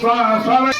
suave, suave.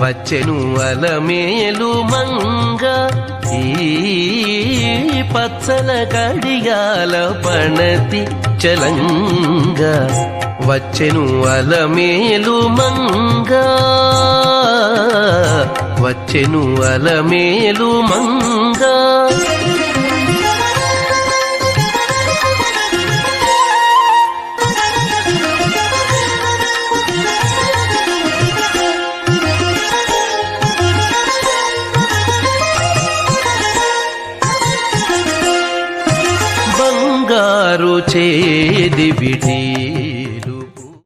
వచ్చెను అలమేలు మంగ. ఈ పచ్చల కడియాల పణతి చలంగ. వచ్చెను అలమేలు మంగ. వచ్చెను అలమేలు మంగా. బంగారు చేది విడీలు